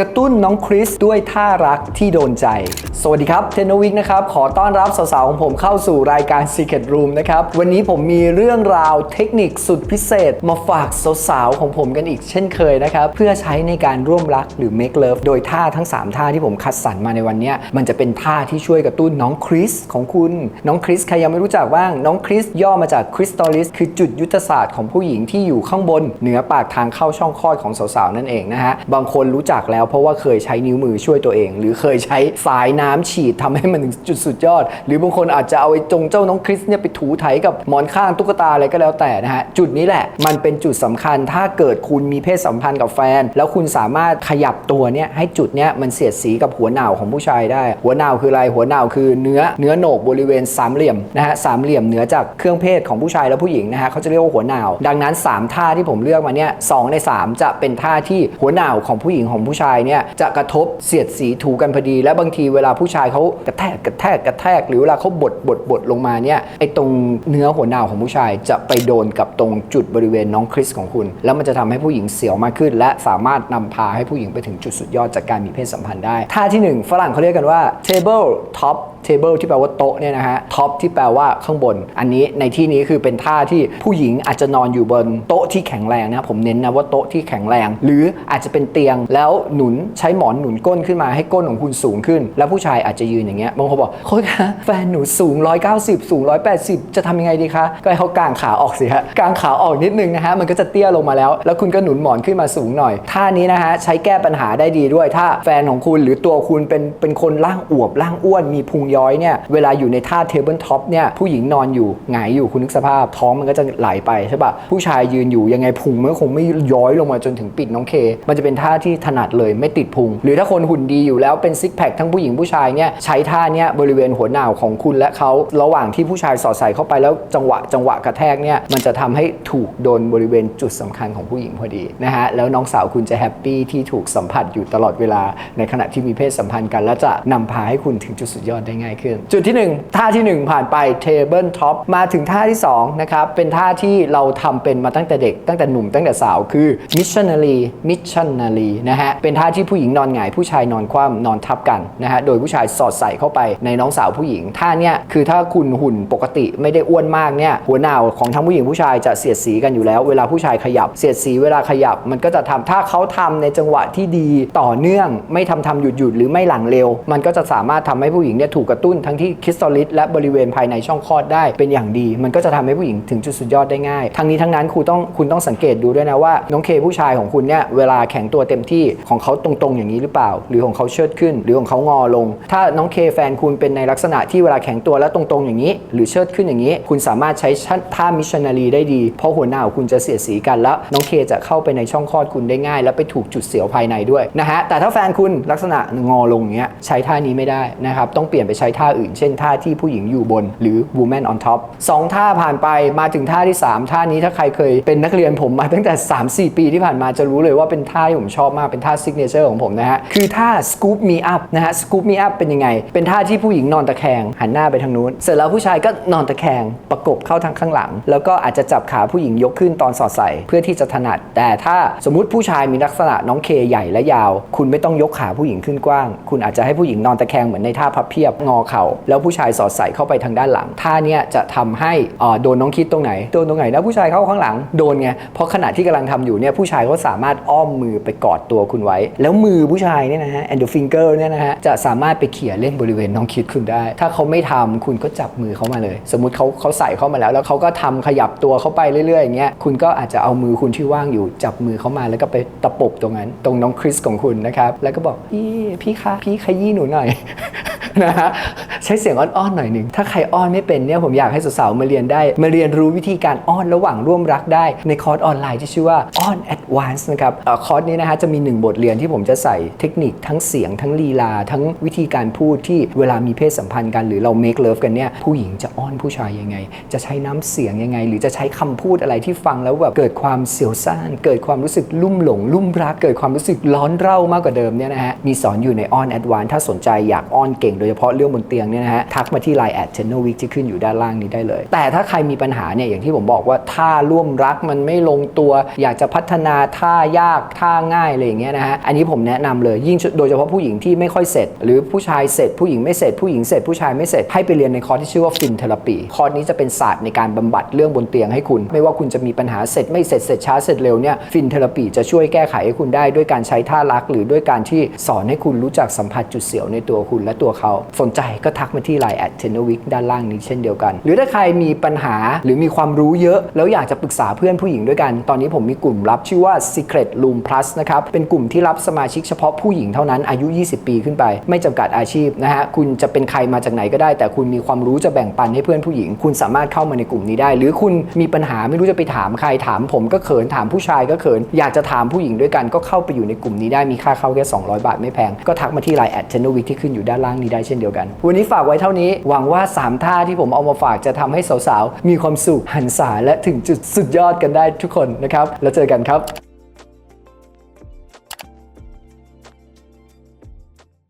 กระตุ้นน้องคริสด้วยท่ารักที่โดนใจ สวัสดีครับเทนโนวิกนะครับ ขอต้อนรับสาวๆของผมเข้าสู่รายการ Secret Room นะครับ วันนี้ผมมีเรื่องราวเทคนิคสุดพิเศษ มาฝากสาวๆของผมกันอีกเช่นเคยนะครับ เพื่อใช้ในการร่วมรักหรือ make love โดยท่าทั้ง 3 ท่าที่ผมคัดสรรมาในวันนี้ มันจะเป็นท่าที่ช่วยกระตุ้นน้องคริสของคุณ น้องคริสใครยังไม่รู้จักบ้าง น้องคริสย่อมาจากคริสตอลิสคือจุดยุทธศาสตร์ของผู้หญิงที่อยู่ข้างบนเหนือปากทางเข้าช่องคลอดของสาวๆนั่นเองนะฮะบางคนรู้จักแล้วเพราะว่าเคยใช้นิ้วมือช่วยตัวเอง หรือเคยใช้สายน้ำฉีดทำให้มันจุดสุดยอด หรือบางคนอาจจะเอาไอ้จงเจ้าน้องคริสเนี่ยไปถูไถกับหมอนข้างตุ๊กตาอะไรก็แล้วแต่นะฮะจุดนี้แหละมันเป็นจุดสำคัญถ้าเกิดคุณมีเพศสัมพันธ์กับแฟน แล้วคุณสามารถขยับตัวเนี่ยให้จุดเนี้ยมันเสียดสีกับหัวหนาวของผู้ชายได้ หัวหนาวคืออะไรหัวหนาวคือเนื้อเนื้อโหนกบริเวณสามเหลี่ยมนะฮะสามเหลี่ยมเหนือจากเครื่องเพศของผู้ชายและผู้หญิงนะฮะเขาจะเรียกว่าหัวหนาวดังนั้น 3 ท่าที่ผมเลือกมาเนี่ยสองใน 3 จะเป็นท่าที่หัวหนาวของผู้หญิงของผู้ชายเนี่ยจะกระทบเสียดสีถูกันพอดี และบางทีเวลาผู้ชายเขากระแทกกระแทกกระแทก หรือเวลาเขาบดบดบดลงมาเนี่ยไอ้ตรงเนื้อหัวหนาวของผู้ชายจะไปโดนกับตรงจุดบริเวณน้องคริสของคุณ แล้วมันจะทำให้ผู้หญิงเสียวมากขึ้น และสามารถนำพาให้ผู้หญิงไปถึงจุดสุดยอดจากการมีเพศสัมพันธ์ได้ท่าที่หนึ่งฝรั่งเขาเรียกกันว่า table top table ที่แปลว่าโต๊ะเนี่ยนะฮะ top ที่แปลว่าข้างบน อันนี้ในที่นี้คือเป็นท่าที่ผู้หญิงอาจจะนอนอยู่บนโต๊ะที่แข็งแรงนะผมเน้นนะว่าโต๊ะที่แข็งแรง หรืออาจจะเป็นเตียงแล้วหนุนใช้หมอนหนุนก้นขึ้นมาให้ก้นของคุณสูงขึ้น แล้วผู้ชายอาจจะยืนอย่างเงี้ยบางคนบอกโค้ชคะแฟนหนูสูง 190 สูง 180 จะทำยังไงดีคะก็ให้เขากางขาออกสิฮะกางขาออกนิดนึงนะฮะมันก็จะเตี้ยลงมาแล้ว แล้วคุณก็หนุนหมอนขึ้นมาสูงหน่อยท่านี้นะฮะใช้แก้ปัญหาได้ดีด้วย ถ้าแฟนของคุณหรือตัวคุณเป็นเป็นคนร่างอวบร่างอ้วนมีพุงย้อยเนี่ยเวลาอยู่ในท่าเทเบิลท็อปเนี่ยผู้หญิงนอนอยู่หงายอยู่คุณนึกสภาพ ท้องมันก็จะไหลไปใช่ปะผู้ชายยืนอยู่ยังไงพุงมันคงไม่ย้อยลงมาจนถึงปิดน้องเค มันจะเป็นท่าที่ถนัดเลยไม่ติดพุง หรือถ้าคนหุ่นดีอยู่แล้วเป็นซิกแพคทั้งผู้หญิงผู้ชายเนี่ยใช้ท่าเนี้ยบริเวณหัวหนาวของคุณและเขาระหว่างที่ผู้ชายสอดใส่เข้าไปแล้วจังหวะจังหวะกระแทกเนี่ยมันจะทำให้ถูกโดนบริเวณจุดสำคัญของผู้หญิงพอดีนะฮะแล้วน้องสาวคุณจะแฮปปี้ที่ถูกสัมผัสอยู่ตลอดเวลาในขณะที่มีเพศสัมพันธ์กัน และจะนำพาให้คุณถึงจุดสุดยอดได้ง่ายขึ้น จุดที่หนึ่งท่าที่หนึ่งผ่านไป table top มาถึงท่าที่สองนะครับเป็นท่าที่เราทำเป็นมาตั้งแต่เด็กตั้งแต่หนุ่มตั้งแต่สาวคือ missionary missionary นะฮะเป็นท่าที่ผู้หญิงนอนหงายผู้ชายนอนคว่ำนอนทับกันนะฮะโดยผู้ชายสอดใส่เข้าไปในน้องสาวผู้หญิงท่าเนี้ยคือถ้าคุณหุ่นปกติไม่ได้อ้วนมากเนี่ยหัวหนาวของทั้งผู้หญิงผู้ชายจะเสียดสีกันอยู่แล้ว เวลาผู้ชายขยับเสียดสีเวลาขยับมันก็จะทำถ้าเขาทำในจังหวะที่ดีต่อเนื่อง ไม่ทำทำหยุดหยุดหรือไม่หลังเร็ว มันก็จะสามารถทำให้ผู้หญิงเนี่ยถูกกระตุ้นทั้งที่คริสตัลลิสและบริเวณภายในช่องคลอดได้เป็นอย่างดี มันก็จะทำให้ผู้หญิงถึงจุดสุดยอดได้ง่ายทั้งนี้ทั้งนั้นครูต้องคุณต้องสังเกตดูด้วยนะว่าน้องเคผู้ชายของคุณเนี่ยเวลาแข็งตัวเต็มที่ของเขาตรงๆอย่างนี้หรือเปล่า หรือของเขาเชิดขึ้น หรือของเขางอลง ถ้าน้องเคแฟนคุณเป็นในลักษณะที่เวลาแข็งตัวแล้วตรงๆอย่างนี้ หรือเชิดขึ้นอย่างนี้ คุณสามารถใช้ท่ามิชชันนารีได้ดี เพราะหัวหน้าของคุณจะเสียดสีกันแล้วน้องเคจะเข้าไปในช่องคลอดคุณได้ง่าย และไปถูกจุดเสียวภายในด้วยนะฮะแต่ถ้าแฟนคุณลักษณะงอลงอย่างเงี้ยใช้ท่านี้ไม่ได้นะครับต้องเปลี่ยนไปใช้ท่าอื่น เช่นท่าที่ผู้หญิงอยู่บน หรือ woman on top สองท่าผ่านไปมาถึงท่าที่ 3 ท่านี้ถ้าใครเคยเป็นนักเรียนผมมาตั้งแต่ 3-4 ปีที่ผ่านมาจะรู้เลยว่าเป็นท่าที่ผมชอบมากเป็นท่า signature ของผมนะฮะ คือท่า scoop me up นะฮะ scoop me up เป็นยังไง เป็นท่าที่ผู้หญิงนอนตะแคง หันหน้าไปทางนู้น เสร็จแล้วผู้ชายก็นอนตะแคง ประกบเข้าทางข้างหลัง แล้วก็อาจจะจับขาผู้หญิงยกขึ้นตอนสอดใส่ เพื่อที่จะถนัด แต่ถ้าสมมุติผู้ชายมีลักษณะน้องเคใหญ่และยาว คุณไม่ต้องยกขาผู้หญิงขึ้นกว้าง คุณอาจจะให้ผู้หญิงนอนตะแคงเหมือนในท่าพับเพียบงอเข่า แล้วผู้ชายสอดใส่เข้าไปทางด้านหลัง ท่าเนี้ยจะทำให้อ่าโดนน้องคิดตรงไหน โดนตรงไหนแล้วผู้ชายเข้าข้างหลัง โดนไง เพราะขณะที่กำลังทำอยู่เนี่ยผู้ชายเขาสามารถอ้อมมือไปกอดตัวคุณไว้แล้วมือผู้ชายเนี่ยนะฮะ and the finger เนี่ยนะฮะ จะสามารถไปเขี่ยเล่นบริเวณน้องคิดคุณได้ ถ้าเขาไม่ทำคุณก็จับมือเขามาเลย สมมติเขาเขาใส่เข้ามาแล้ว แล้วเขาก็ทำขยับตัวเข้าไปเรื่อยๆอย่างเงี้ยคุณก็อาจจะเอามือคุณที่ว่างอยู่จับมือเขามาแล้วก็ไปตะปบตรงนั้น ตรงน้องคริสของคุณนะครับแล้วก็บอกพี่พี่คะพี่ขยี้หนูหน่อย นะฮะใช้เสียงอ้อนๆหน่อยหนึ่งถ้าใครอ้อนไม่เป็นเนี่ยผมอยากให้สาวๆมาเรียนได้ มาเรียนรู้วิธีการอ้อนระหว่างร่วมรักได้ ในคอร์สออนไลน์ที่ชื่อว่า On Advance นซ์นะครับคอร์สนี้นะฮะจะมี 1 บทเรียนที่ผมจะใส่เทคนิคทั้งเสียงทั้งลีลา ทั้งวิธีการพูดที่เวลามีเพศสัมพันธ์กันหรือเรา make love กันเนี่ยผู้หญิงจะอ้อนผู้ชายยังไง จะใช้น้ำเสียงยังไง หรือจะใช้คำพูดอะไรที่ฟังแล้วแบบเกิดความเสียวซ่านเกิดความรู้สึกลุ่มหลง ลุ่มรัก เกิดความรู้สึกร้อนเร่ามากกว่าเดิมเนี่ยนะฮะมีสอนอยู่ใน On Advance ถ้าสนใจอยากอ้อนเก่งโดยเฉพาะเรื่องบนเตียงเนี่ยนะฮะทักมาที่ Line แอดเทนโนวิกที่ขึ้นอยู่ด้านล่างนี้ได้เลย แต่ถ้าใครมีปัญหาเนี่ยอย่างที่ผมบอกว่าท่าร่วมรักมันไม่ลงตัว อยากจะพัฒนาท่ายากท่าง่ายอะไรอย่างเงี้ยนะฮะอันนี้ผมแนะนำเลยยิ่งโดยเฉพาะผู้หญิงที่ไม่ค่อยเสร็จ หรือผู้ชายเสร็จ ผู้หญิงไม่เสร็จผู้หญิงเสร็จผู้ชายไม่เสร็จให้ไปเรียนในคอร์สที่ชื่อว่าฟินเทอราปีคอร์สนี้จะเป็นศาสตร์ในการบำบัดเรื่องบนเตียงให้คุณ ไม่ว่าคุณจะมีปัญหาเสร็จไม่เสร็จเสร็จช้าเสร็จเร็วเนี่ยฟินเทอราปีจะช่วยแก้ไขให้คุณได้ด้วยการใช้ท่ารัก หรือด้วยการที่สอนให้คุณรู้จักสัมผัสจุดเสียวในตัวคุณและตัวเขาสนใจก็ทักมาที่ Line แอดเทนโนวิกด้านล่างนี้เช่นเดียวกัน หรือถ้าใครมีปัญหาหรือมีความรู้เยอะ แล้วอยากจะปรึกษาเพื่อนผู้หญิงด้วยกัน ตอนนี้ผมมีกลุ่มลับชื่อว่า Secret Room Plus นะครับ เป็นกลุ่มที่รับสมาชิกเฉพาะผู้หญิงเท่านั้นอายุ 20 ปีขึ้นไป ไม่จำกัดอาชีพนะฮะคุณจะเป็นใครมาจากไหนก็ได้ แต่คุณมีความรู้จะแบ่งปันให้เพื่อนผู้หญิง คุณสามารถเข้ามาในกลุ่มนี้ได้ หรือคุณมีปัญหาไม่รู้จะไปถามใครถาม ผมก็เขินถามผู้ชายก็เขินอยากจะถามผู้หญิงด้วยกันก็เข้าไปอยู่ในกลุ่มนี้ได้มีค่าเข้าแค่200 บาทไม่แพงก็ทักมาที่ Line แอดเทนโนวิกที่ขึ้นอยู่ด้านล่างนี้ได้เช่นเดียวกัน วันนี้ฝากไว้เท่านี้ หวังว่า 3 ท่าที่ผมเอามาฝากจะทำให้สาวๆ มีความสุขหันษาและถึงจุดสุดยอดกันได้ทุกคนนะครับ แล้วเจอกันครับ